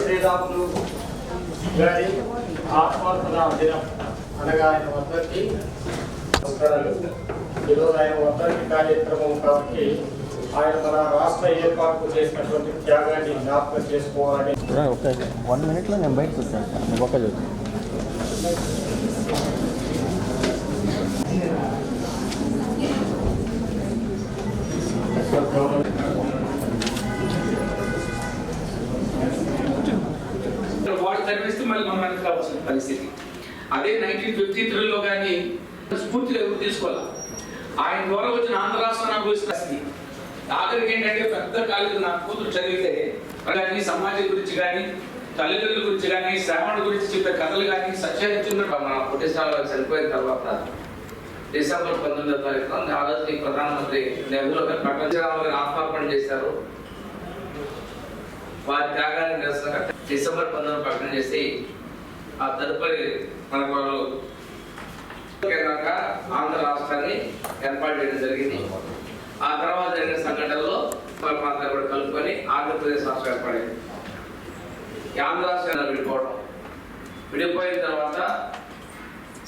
శ్రీరాములు గారి ఆత్మార్పణ దినం అనగా ఆయన వర్ధంతి ఈరోజు ఆయన వర్ధంతి కార్యక్రమం కాబట్టి ఆయన మన రాష్ట్ర ఏర్పాటు చేసినటువంటి త్యాగాన్ని జ్ఞాపకం చేసుకోవాలని వన్ మినిట్లో నేను బయటకు వచ్చాను నువ్వు ఒక్క చూసి వాడు చదివిస్తే మళ్ళీ రావాల్సిన పరిస్థితి. అదే నైన్టీన్ ఫిఫ్టీ త్రీలో కానీ స్ఫూర్తిగా ఎవరు తీసుకోవాలి? ఆయన ద్వారా వచ్చిన ఆంధ్ర రాష్ట్రం అనుభవిస్తుంది ఆఖరికి ఏంటంటే పెద్ద కాలేజీ నా కూతురు చదివితే కానీ సమాజం గురించి కానీ తల్లిదండ్రుల గురించి కానీ శ్రావణ గురించి చెప్పే కథలు కానీ సత్యహరిచున్న మన పుట్టిస్తాల చనిపోయిన తర్వాత. డిసెంబర్ పంతొమ్మిదో తారీఖున ఆ రోజు ప్రధానమంత్రి నెహ్రూ గారు ప్రపంచరావు గారు ఆత్మార్పణ చేశారు. వారి త్యాగాన్ని నిరసనగా డిసెంబర్ పంతొమ్మిది ప్రకటన చేసి ఆ తదుపరి మనకు వాళ్ళు కేంద్రంగా ఆంధ్ర రాష్ట్రాన్ని ఏర్పాటు చేయడం జరిగింది. ఆ తర్వాత జరిగిన సంఘటనలో ప్రాంతాలు కూడా కలుపుకొని ఆంధ్రప్రదేశ్ రాష్ట్రం ఏర్పడింది. ఆంధ్ర రాష్ట్రాన్ని విడిపోవడం. విడిపోయిన తర్వాత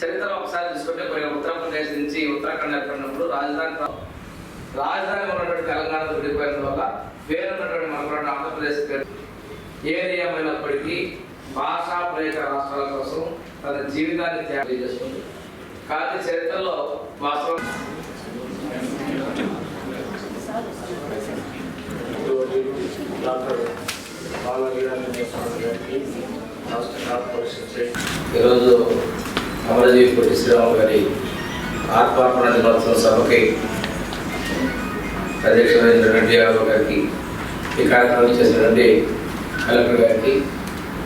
చరిత్ర ఒకసారి చూసుకుంటే కొన్ని ఉత్తరప్రదేశ్ నుంచి ఉత్తరాఖండ్ ఏర్పడినప్పుడు రాజధాని రాజధాని ఉన్నటువంటి తెలంగాణతో విడిపోయిన వల్ల వేరున్నటువంటి మనకున్న ఆంధ్రప్రదేశ్ పేరు ఏది ఏమైనప్పటికీ భాషా ప్రయోజన రాష్ట్రాల కోసం తన జీవితాన్ని త్యాగం చేస్తుంది. కానీ చరిత్రలో వాస్తవం రాష్ట్ర కార్పొరేషన్ ఈరోజు అమరజీవి పొట్టి శ్రీరాములు గారి ఆత్మార్పణ దినోత్సవ సభకి అధ్యక్షుడైనటువంటి యాదవ్ గారికి ఈ కార్యక్రమం చేసినటువంటి కలెక్టర్ గారికి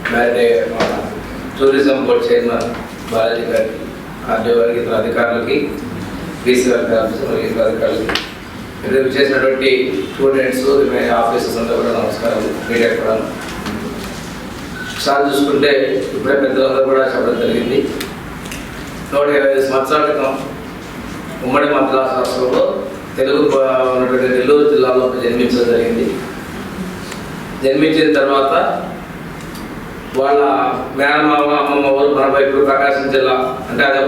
అలాగే టూరిజం బోర్డ్ చైర్మన్ బాలాజీ గారికి ఆర్డీఓ గారికి ఇతర అధికారులకి బీసీ వర్గాల మరియు ఇతర అధికారులకి ఇక్కడ చేసినటువంటి స్టూడెంట్స్ ఆఫీసర్స్ అంతా కూడా నమస్కారం మీడియా కూడా. సార్ చూసుకుంటే ఇప్పుడే పెద్దలందరూ కూడా చెప్పడం జరిగింది. నూట ఇరవై ఐదు సంవత్సరాల క్రితం ఉమ్మడి మద్రాసు రాష్ట్రంలో తెలుగు ఉన్నటువంటి నెల్లూరు జిల్లాలో జన్మించడం జరిగింది. జన్మించిన తర్వాత వాళ్ళ మేనమామ అమ్మమ్మ ఊరు మన వైపు ప్రకాశం జిల్లా అంటే అది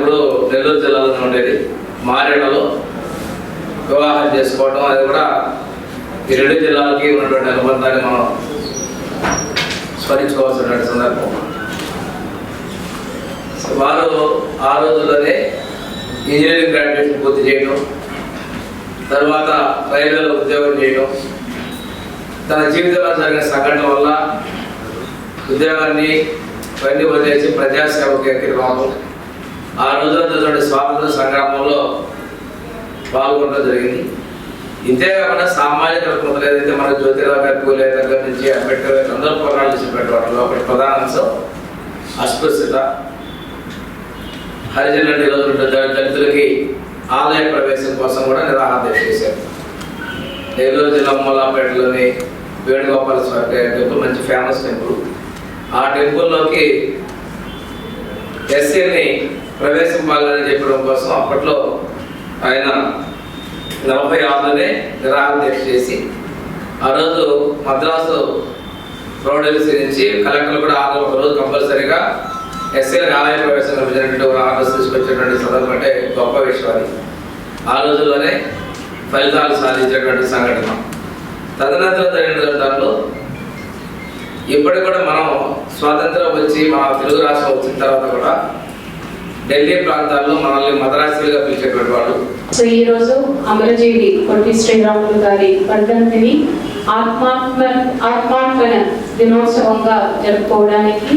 నెల్లూరు జిల్లాలోనే ఉండేది. మారేడలో వివాహం చేసుకోవడం అది కూడా ఈ రెండు జిల్లాలకి ఉన్నటువంటి అనుబంధాన్ని మనం స్మరించుకోవాల్సినటువంటి సందర్భం. వారు ఆ రోజుల్లోనే ఇంజనీరింగ్ గ్రాడ్యుయేషన్ పూర్తి చేయడం తర్వాత రైల్వేలో ఉద్యోగం చేయడం తన జీవితంలో జరిగిన సంఘటన వల్ల ఉద్యోగాన్ని ఇవన్నీ వదిలేసి ప్రజాసేవకు ఎక్కడికి ఆ రోజుల్లో స్వాతంత్ర సంగ్రామంలో పాల్గొనడం జరిగింది. ఇంతే కాకుండా సామాజిక రుగ్మతలు ఏదైతే మన జ్యోతిరావు గారి పూలే దగ్గర నుంచి అంబేద్కర్ గారి అందరూ పోరాటాలు చేసి పెట్టడం ఒకటి ప్రధాన అంశం అస్పృశ్యత. హరిజనులు ఈరోజు దళితులకి ఆలయ ప్రవేశం కోసం కూడా నిరాహార చేశారు. ఏలూరు జిల్లా మూలాపేటలోని వేణుగోపాల స్వామి టెంపుల్ మంచి ఫేమస్ టెంపుల్. ఆ టెంపుల్లోకి ఎస్సీని ప్రవేశింపాలని చెప్పడం కోసం అప్పట్లో ఆయన నలభై ఆరులోనే నిరాహార దీక్ష చేసి ఆ రోజు మద్రాసు ప్రౌఢశి నుంచి కలెక్టర్లు కూడా ఆరు ఒక రోజు కంపల్సరీగా ఎస్సీలకు ఆలయ ప్రవేశం కల్పించినటువంటి ఆర్డర్స్ తీసుకొచ్చినటువంటి సందర్భం అంటే గొప్ప విషయం అది. ఆ రోజుల్లోనే ఫలితాలు సాధించినటువంటి సంఘటన. తదనంతరం జరిగిన దాంట్లో ఇప్పటికి కూడా మనం స్వాతంత్రం వచ్చి మన తెలుగు రాష్ట్రం వచ్చిన తర్వాత కూడా ఢిల్లీ ప్రాంతాల్లో మనల్ని మద్రాసులుగా పిలిచేటువంటి వాళ్ళు సో ఈ రోజు అమరజీవి పొట్టి శ్రీరాములు గారి వర్ధంతిని ఆత్మాత్మ ఆత్మార్పణ దినోత్సవంగా జరుపుకోవడానికి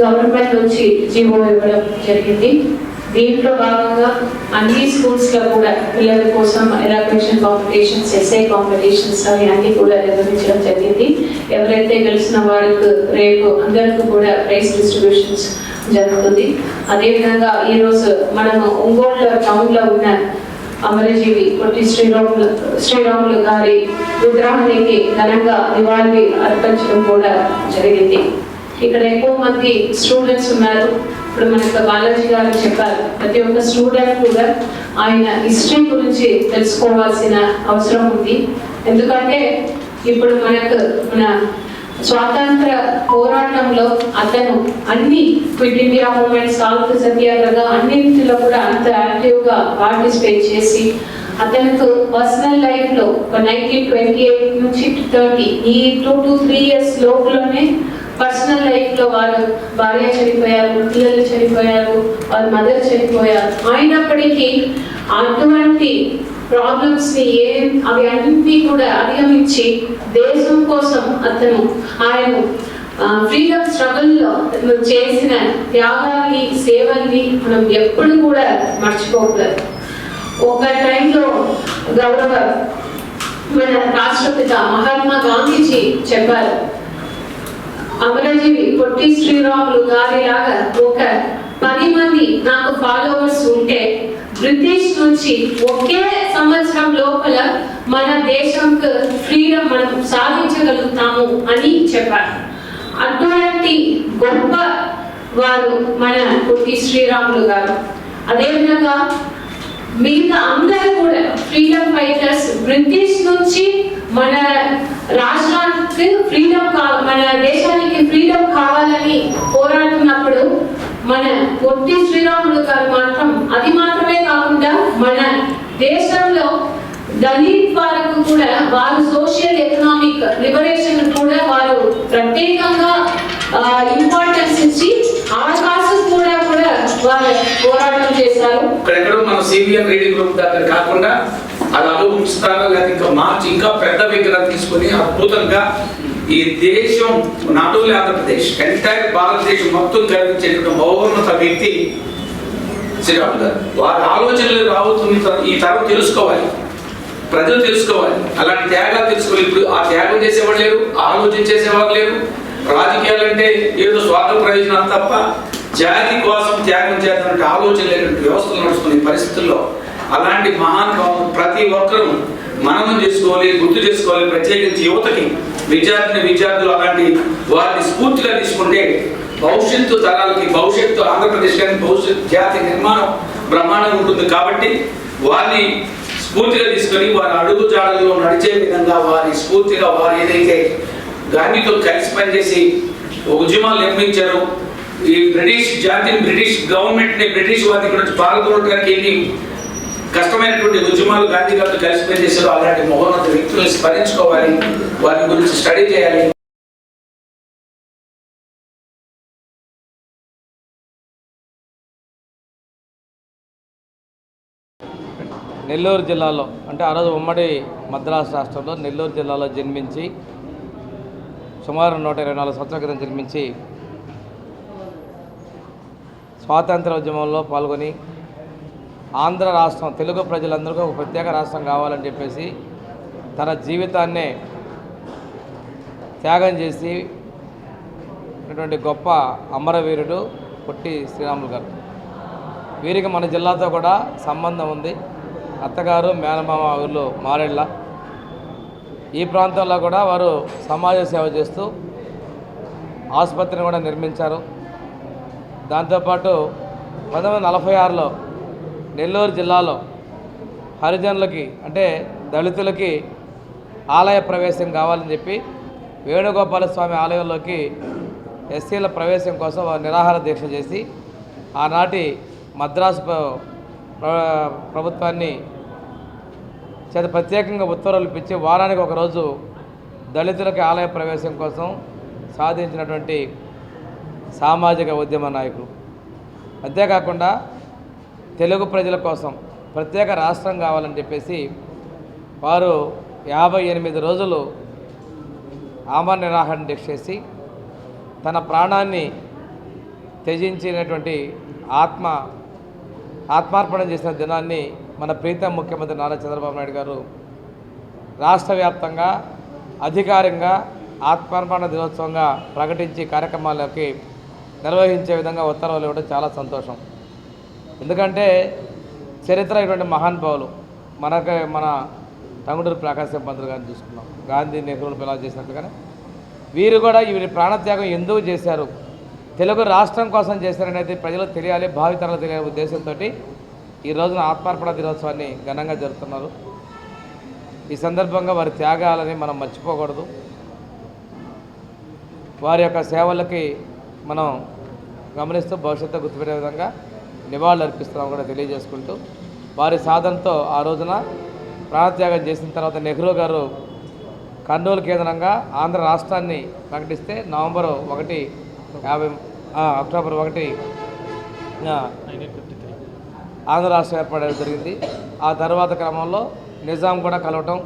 గవర్నమెంట్ నుంచి జీవో ఇవ్వడం జరిగింది. దీంట్లో భాగంగా అన్ని స్కూల్స్లో కూడా పిల్లల కోసం ఎలాక్వేషన్ కాంపిటీషన్స్ ఎస్ఐ కాంపిటీషన్స్ అవి అన్ని కూడా నిర్వహించడం జరిగింది. ఎవరైతే గెలిచిన వారికి రేపు అందరికీ కూడా ప్రైజ్ డిస్ట్రిబ్యూషన్స్ జరుగుతుంది. అదేవిధంగా ఈరోజు మనము ఒంగోలు టౌన్లో ఉన్న అమరజీవి కొట్టి శ్రీరాములు శ్రీరాములు గారి విగ్రహానికి ఘనంగా నివాళి అర్పించడం కూడా జరిగింది. ఇక్కడ ఎక్కువ మంది స్టూడెంట్స్ ఉన్నారు. ఇప్పుడు మనకు బాలాజీ గారు చెప్పారు ప్రతి ఒక్క స్టూడెంట్ కూడా ఆయన హిస్టరీ గురించి తెలుసుకోవాల్సిన అవసరం ఉంది. ఎందుకంటే ఇప్పుడు మనకు మన స్వాతంత్ర పోరాటంలో అతను అన్ని quit India movement salt Satyagraha అన్నింటిలో కూడా అంత యాక్టివ్గా పార్టిసిపేట్ చేసి అతనికి పర్సనల్ లైఫ్లో ఒక నైన్టీన్ ట్వంటీ ఎయిట్ నుంచి థర్టీ ఈ టూ టు త్రీ ఇయర్స్ లోపలనే పర్సనల్ లైఫ్లో వారు భార్య చనిపోయారు పిల్లలు చనిపోయారు వారి మదర్ చనిపోయారు. అయినప్పటికీ అటువంటి ప్రాబ్లమ్స్ని ఏం అవి అన్నింటినీ కూడా అధిగమించి దేశం కోసం అతను ఆయన ఫ్రీడమ్ స్ట్రగుల్లో చేసిన త్యాగాల్ని సేవల్ని మనం ఎప్పుడు కూడా మర్చిపోకూడదు. ఒక టైంలో గౌరవ మన రాష్ట్రపిత మహాత్మా గాంధీజీ చెప్పారు అమరజీవి పొట్టి శ్రీరాములు గారి లాగా ఒక పది మంది నాకు ఫాలోవర్స్ ఉంటే బ్రిటిష్ నుంచి ఒకే సంవత్సరం లోపల మన దేశంకు ఫ్రీడమ్ మనం సాధించగలుగుతాము అని చెప్పారు. అటువంటి గొప్ప వారు మన పొట్టి శ్రీరాములు గారు. అదేవిధంగా మిగతా అందరూ కూడా ఫ్రీడమ్ ఫైటర్స్ బ్రిటిష్ నుంచి మన రాష్ట్రానికి ఫ్రీడమ్ మన దేశానికి ఫ్రీడమ్ కావాలని పోరాడుతున్నప్పుడు మన పొట్టి శ్రీరాములు గారు మాత్రం అది మాత్రమే కాకుండా మన దేశంలో దళిత్ వారికి కూడా వారు సోషల్ ఎకనామిక్ లిబరేషన్ కూడా వారు ప్రత్యేకంగా పోరాటం చేశారు. ఇక్కడెక్కడో మన సీనియర్ రీడింగ్ గ్రూప్ దగ్గర కాకుండా అది అడుగు లేదా ఇంకా మార్చి ఇంకా పెద్ద విగ్రహం తీసుకొని అద్భుతంగా ఈ దేశం నాట్ ఓన్లీ ఆంధ్రప్రదేశ్ ఎంటైర్ భారతదేశం మొత్తం గర్వించేటువంటి మహోన్నత వ్యక్తి శ్రీరాములు గారు. వారి ఆలోచనలు రాబోతున్న ఈ తరం తెలుసుకోవాలి. ప్రజలు తెలుసుకోవాలి. అలాంటి త్యాగాలు తెలుసుకోవాలి. ఇప్పుడు ఆ త్యాగం చేసేవాడు లేరు ఆలోచన చేసేవారు లేరు రాజకీయాలు అంటే ఏదో స్వార్థ ప్రయోజనాలు తప్ప జాతి కోసం త్యాగం చేయాలంటే ఆలోచన లేనటువంటి వ్యవస్థలు నడుచుకునే పరిస్థితుల్లో అలాంటి మహానుభావం ప్రతి ఒక్కరూ మననం చేసుకోవాలి గుర్తు చేసుకోవాలి. ప్రత్యేకించి యువతకి విద్యార్థిని విద్యార్థులు అలాంటి వారిని స్ఫూర్తిగా తీసుకుంటే భవిష్యత్తు తరాలకి భవిష్యత్తు ఆంధ్రప్రదేశ్ కానీ భవిష్యత్తు జాతి నిర్మాణం బ్రహ్మాండంగా ఉంటుంది కాబట్టి వారిని స్ఫూర్తిగా తీసుకొని వారి అడుగు జాడల్లో నడిచే విధంగా వారి స్ఫూర్తిగా వారు ఏదైతే గాంధీతో కలిసి పనిచేసి ఉద్యమాలు నిర్మించారు ఈ బ్రిటిష్ జాతిని బ్రిటిష్ గవర్నమెంట్ని బ్రిటిష్ వారి గురించి పాల్గొనడానికి ఎన్ని కష్టమైనటువంటి ఉద్యమాలు గాంధీ గారితో కలిసి పనిచేశారు. అలాంటి మహోన్నత వ్యక్తులను స్మరించుకోవాలి. వారి గురించి స్టడీ చేయాలి. నెల్లూరు జిల్లాలో అంటే ఆ రోజు ఉమ్మడి మద్రాసు రాష్ట్రంలో నెల్లూరు జిల్లాలో జన్మించి సుమారు నూట ఇరవై నాలుగు సంవత్సరాల క్రితం జన్మించి స్వాతంత్ర ఉద్యమంలో పాల్గొని ఆంధ్ర రాష్ట్రం తెలుగు ప్రజలందరికీ ఒక ప్రత్యేక రాష్ట్రం కావాలని చెప్పేసి తన జీవితాన్నే త్యాగం చేసి ఉన్నటువంటి గొప్ప అమరవీరుడు పొట్టి శ్రీరాములు గారు. వీరికి మన జిల్లాతో కూడా సంబంధం ఉంది. అత్తగారు మేనమామ ఊర్లో మారేళ్ళ ఈ ప్రాంతంలో కూడా వారు సమాజ సేవ చేస్తూ ఆసుపత్రిని కూడా నిర్మించారు. దాంతోపాటు పంతొమ్మిది వందల నలభై ఆరులో నెల్లూరు జిల్లాలో హరిజనులకి అంటే దళితులకి ఆలయ ప్రవేశం కావాలని చెప్పి వేణుగోపాల స్వామి ఆలయంలోకి ఎస్సీల ప్రవేశం కోసం వారు నిరాహార దీక్ష చేసి ఆనాటి మద్రాసు ప్ర- ప్రభుత్వాన్ని చేత ప్రత్యేకంగా ఉత్తర్వులు ఇప్పించి వారానికి ఒకరోజు దళితులకి ఆలయ ప్రవేశం కోసం సాధించినటువంటి సామాజిక ఉద్యమ నాయకులు. అంతేకాకుండా తెలుగు ప్రజల కోసం ప్రత్యేక రాష్ట్రం కావాలని చెప్పేసి వారు యాభై ఎనిమిది రోజులు ఆమర నిరాహరణ దీక్ష చేసి తన ప్రాణాన్ని త్యజించినటువంటి ఆత్మ ఆత్మార్పణ చేసిన దినాన్ని మన ప్రీతం ముఖ్యమంత్రి నారా చంద్రబాబు నాయుడు గారు రాష్ట్ర వ్యాప్తంగా అధికారికంగా ఆత్మార్పణ దినోత్సవంగా ప్రకటించి కార్యక్రమాలకి నిర్వహించే విధంగా ఉత్తర్వులు ఇవ్వడం చాలా సంతోషం. ఎందుకంటే చరిత్ర ఇటువంటి మహానుభావులు మనకు మన టంగుటూరు ప్రకాశం పంతులు గారిని చూసుకున్నాం. గాంధీ నెహ్రూలు పిల్లలు చేసినట్టుగానే వీరు కూడా వీరి ప్రాణత్యాగం ఎందుకు చేశారు? తెలుగు రాష్ట్రం కోసం చేశారనేది ప్రజలకు తెలియాలి భావితరాలు తెలియాలి ఉద్దేశంతో ఈ రోజున ఆత్మార్పణ దినోత్సవాన్ని ఘనంగా జరుపుతున్నారు. ఈ సందర్భంగా వారి త్యాగాలని మనం మర్చిపోకూడదు. వారి యొక్క సేవలకి మనం గమనిస్తూ భవిష్యత్తు గుర్తుపెట్టే విధంగా నివాళులు అర్పిస్తున్నాం కూడా తెలియజేసుకుంటూ. వారి సాధనతో ఆ రోజున ప్రాణత్యాగం చేసిన తర్వాత నెహ్రూ గారు కర్నూలు కేంద్రంగా ఆంధ్ర రాష్ట్రాన్ని ప్రకటిస్తే నవంబర్ ఒకటి యాభై అక్టోబర్ ఒకటి ఆంధ్ర రాష్ట్రం ఏర్పడడం జరిగింది. ఆ తర్వాత క్రమంలో నిజాం కూడా కలవటం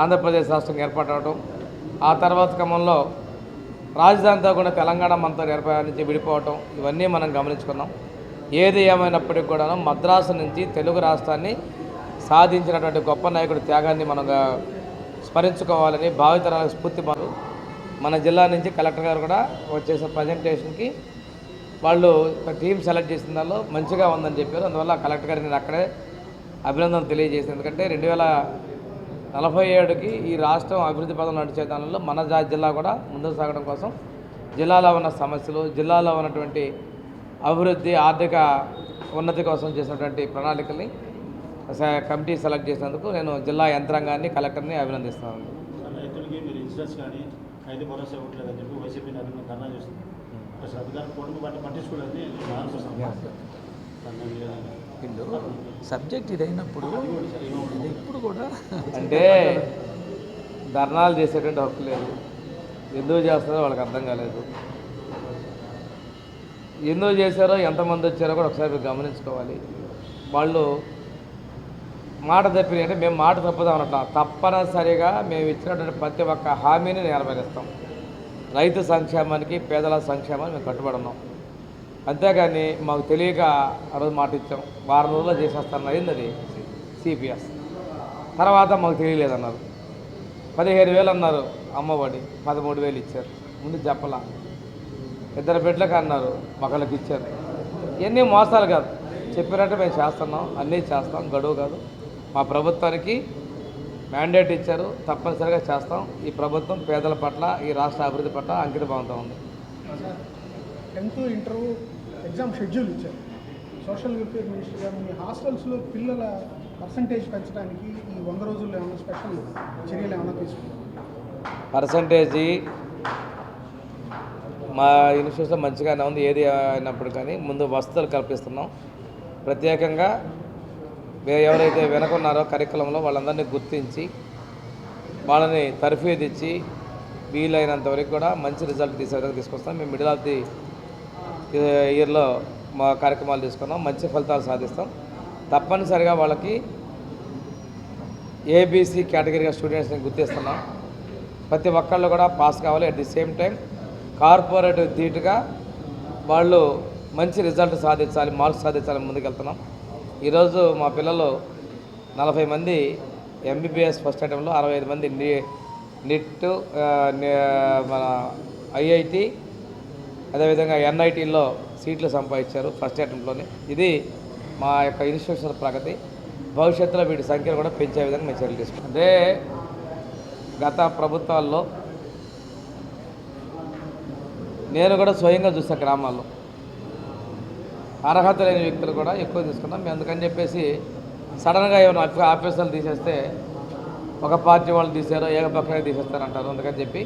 ఆంధ్రప్రదేశ్ రాష్ట్రం ఏర్పడటం ఆ తర్వాత క్రమంలో రాజధానితో కూడా తెలంగాణ మనతో నిర్భయ నుంచి విడిపోవటం ఇవన్నీ మనం గమనించుకున్నాం. ఏది ఏమైనప్పటికీ కూడా మద్రాసు నుంచి తెలుగు రాష్ట్రాన్ని సాధించినటువంటి గొప్ప నాయకుడి త్యాగాన్ని మనం స్మరించుకోవాలని భావితరాలకు స్ఫూర్తి మన జిల్లా నుంచి కలెక్టర్ గారు కూడా వచ్చేసిన ప్రజెంటేషన్కి వాళ్ళు టీం సెలెక్ట్ చేసిన దానిలో మంచిగా ఉందని చెప్పారు. అందువల్ల కలెక్టర్ గారిని నేను అక్కడే అభినందనలు తెలియజేసింది ఎందుకంటే రెండు వేల నలభై ఏడుకి ఈ రాష్ట్రం అభివృద్ధి పదం నడిచే దానిలో మన జిల్లా కూడా ముందుకు సాగడం కోసం జిల్లాలో ఉన్న సమస్యలు జిల్లాలో ఉన్నటువంటి అభివృద్ధి ఆర్థిక ఉన్నతి కోసం చేసినటువంటి ప్రణాళికల్ని కమిటీ సెలెక్ట్ చేసినందుకు నేను జిల్లా యంత్రాంగాన్ని కలెక్టర్ని అభినందిస్తున్నాను. అధికారులు కొడుకు వీళ్ళు సబ్జెక్ట్ ఇదైనప్పుడు ఇది ఇప్పుడు కూడా అంటే ధర్నాలు చేసేటువంటి హక్కు లేదు. ఎందుకు చేస్తారో వాళ్ళకి అర్థం కాలేదు. ఎందుకు చేశారో ఎంతమంది వచ్చారో కూడా ఒకసారి మీరు గమనించుకోవాలి. వాళ్ళు మాట తప్పిన అంటే మేము మాట తప్పుదాం అనట్లా తప్పనిసరిగా మేము ఇచ్చినటువంటి ప్రతి ఒక్క హామీని నెరవేరుస్తాం రైతు సంక్షేమానికి పేదల సంక్షేమానికి మేము కట్టుబడి ఉన్నాం. అంతేగాని మాకు తెలియక ఆ రోజు మాట ఇచ్చాం. వారం రోజుల్లో చేసేస్తాను అయింది అది సిపిఎస్. తర్వాత మాకు తెలియలేదన్నారు. పదిహేను వేలు అన్నారు అమ్మఒడి పదమూడు వేలు ఇచ్చారు. ముందు చెప్పలా. ఇద్దరు బిడ్డలకు అన్నారు ఒకళ్ళకి ఇచ్చారు. ఇవన్నీ మోసాలు కాదు. చెప్పినట్టు మేము చేస్తున్నాం. అన్నీ చేస్తాం. గడువు కాదు. మా ప్రభుత్వానికి మ్యాండేట్ ఇచ్చారు. తప్పనిసరిగా చేస్తాం. ఈ ప్రభుత్వం పేదల పట్ల ఈ రాష్ట్ర అభివృద్ధి పట్ల అంకిత భావంతో ఉంది. టెన్త్ ఇంటర్వ్యూ ఎగ్జామ్ షెడ్యూల్ ఇచ్చారు. సోషల్ వెల్ఫేర్ మినిస్టర్ గారు మీ హాస్టల్స్లో పిల్లల పర్సంటేజ్ పెంచడానికి ఈ వంద రోజుల్లో ఏమైనా స్పెషల్ చర్యలు ఏమైనా తీసుకున్నారు? పర్సంటేజీ మా ఇన్స్టిట్యూట్లో మంచిగానే ఉంది ఏది అయినప్పుడు కానీ ముందు వసతులు కల్పిస్తున్నాం. ప్రత్యేకంగా ఎవరైతే వెనకున్నారో కరికులంలో వాళ్ళందరినీ గుర్తించి వాళ్ళని తర్ఫీదు ఇచ్చి వీలైనంత వరకు కూడా మంచి రిజల్ట్ తీసే విధంగా తీసుకొస్తాం మేము మిడిల్ ఆఫ్ ది ఇయర్లో మా కార్యక్రమాలు తీసుకున్నాం మంచి ఫలితాలు సాధిస్తాం. తప్పనిసరిగా వాళ్ళకి ఏబీసీ కేటగిరీగా స్టూడెంట్స్ని గుర్తిస్తున్నాం. ప్రతి ఒక్కళ్ళు కూడా పాస్ కావాలి. At the same time corporate ధీటుగా వాళ్ళు మంచి రిజల్ట్ సాధించాలి మార్క్స్ సాధించాలని ముందుకెళ్తున్నాం. ఈరోజు మా పిల్లలు నలభై మంది ఎంబీబీఎస్ ఫస్ట్ అటెంప్ట్లో అరవై ఐదు మంది ని నిట్ మన ఐఐటి అదేవిధంగా ఎన్ఐటీలో సీట్లు సంపాదించారు ఫస్ట్ అటెంప్ట్లోనే. ఇది మా యొక్క ఇన్స్టిట్యూషన్ ప్రగతి. భవిష్యత్తులో వీటి సంఖ్యను కూడా పెంచే విధంగా మేము చర్యలు తీసుకుంటాం అంటే గత ప్రభుత్వాల్లో నేను కూడా స్వయంగా చూసా గ్రామాల్లో. అర్హత లేని వ్యక్తులు కూడా ఎక్కువ తీసుకున్నాం. మేము అందుకని చెప్పేసి సడన్గా ఏమైనా ఆఫీసర్లు తీసేస్తే ఒక పార్టీ వాళ్ళు తీసారో ఏకపక్షంగా తీసేస్తారంటారు. అందుకని చెప్పి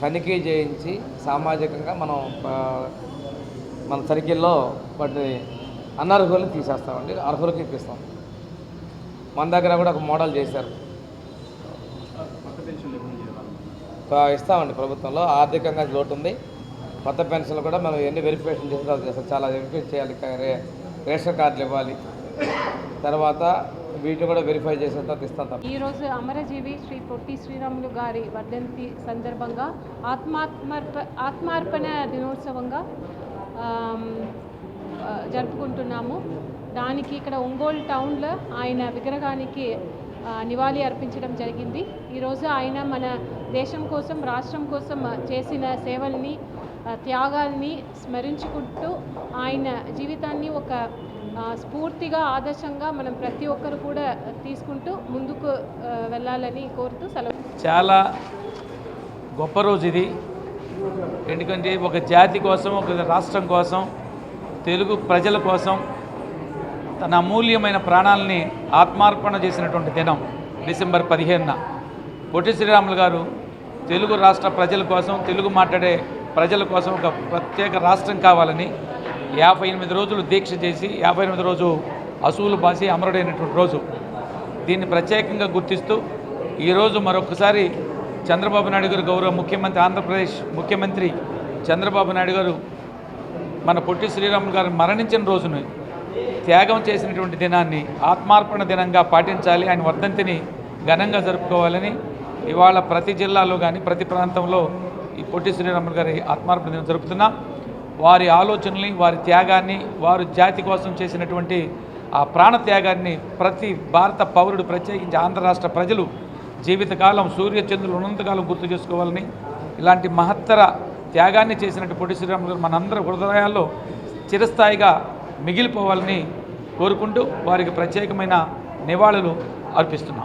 తనిఖీ చేయించి సామాజికంగా మనం మన తనిఖీల్లో వాటిని అనర్హులను తీసేస్తామండి అర్హులకు ఇప్పిస్తాం. మన దగ్గర కూడా ఒక మోడల్ చేశారు. ఇస్తామండి ప్రభుత్వంలో ఆర్థికంగా లోటు ఉంది కొత్త పెన్షన్లు కూడా మనం ఎన్ని వెరిఫికేషన్ చేసిన చేస్తాం చాలా వెరిఫై చేయాలి రేషన్ కార్డులు ఇవ్వాలి. తర్వాత వీటిని కూడా వెరిఫై చేసిన తర్వాత ఇస్తాం ఈరోజు అమరజీవి శ్రీ పొట్టి శ్రీరాములు గారి వర్ధంతి సందర్భంగా ఆత్మాత్మర్ప ఆత్మార్పణ దినోత్సవంగా జరుపుకుంటున్నాము. దానికి ఇక్కడ ఒంగోలు టౌన్లో ఆయన విగ్రహానికి నివాళి అర్పించడం జరిగింది. ఈరోజు ఆయన మన దేశం కోసం రాష్ట్రం కోసం చేసిన సేవల్ని త్యాగాల్ని స్మరించుకుంటూ ఆయన జీవితాన్ని ఒక స్ఫూర్తిగా ఆదర్శంగా మనం ప్రతి ఒక్కరు కూడా తీసుకుంటూ ముందుకు వెళ్ళాలని కోరుతూ సెలవు. చాలా గొప్ప రోజు ఇది. ఎందుకంటే ఒక జాతి కోసం ఒక రాష్ట్రం కోసం తెలుగు ప్రజల కోసం తన అమూల్యమైన ప్రాణాలని ఆత్మార్పణ చేసినటువంటి దినం డిసెంబర్ పదిహేనున. పొట్టి శ్రీరాములు గారు తెలుగు రాష్ట్ర ప్రజల కోసం తెలుగు మాట్లాడే ప్రజల కోసం ఒక ప్రత్యేక రాష్ట్రం కావాలని యాభై ఎనిమిది రోజులు దీక్ష చేసి యాభై ఎనిమిది రోజు అసూలు బాసి అమరుడైనటువంటి రోజు. దీన్ని ప్రత్యేకంగా గుర్తిస్తూ ఈరోజు మరొకసారి చంద్రబాబు నాయుడు గారు గౌరవ ముఖ్యమంత్రి ఆంధ్రప్రదేశ్ ముఖ్యమంత్రి చంద్రబాబు నాయుడు గారు మన పొట్టి శ్రీరాములు గారు మరణించిన రోజును త్యాగం చేసినటువంటి దినాన్ని ఆత్మార్పణ దినంగా పాటించాలి. ఆయన వర్ధంతిని ఘనంగా జరుపుకోవాలని ఇవాళ ప్రతి జిల్లాలో కానీ ప్రతి ప్రాంతంలో ఈ పొట్టి శ్రీరాములు గారి ఆత్మార్పణ దినం జరుపుతున్నాం. వారి ఆలోచనల్ని వారి త్యాగాన్ని వారు జాతి కోసం చేసినటువంటి ఆ ప్రాణ త్యాగాన్ని ప్రతి భారత పౌరుడు ప్రత్యేకించి ఆంధ్ర రాష్ట్ర ప్రజలు జీవితకాలం సూర్యచంద్రులు ఉన్నంతకాలం గుర్తు చేసుకోవాలని ఇలాంటి మహత్తర త్యాగాన్ని చేసినట్టు పొట్టి శ్రీరాములు గారు మనందరి హృదయాల్లో చిరస్థాయిగా మిగిలిపోవాలని కోరుకుంటూ వారికి ప్రత్యేకమైన నివాళులు అర్పిస్తున్నాం.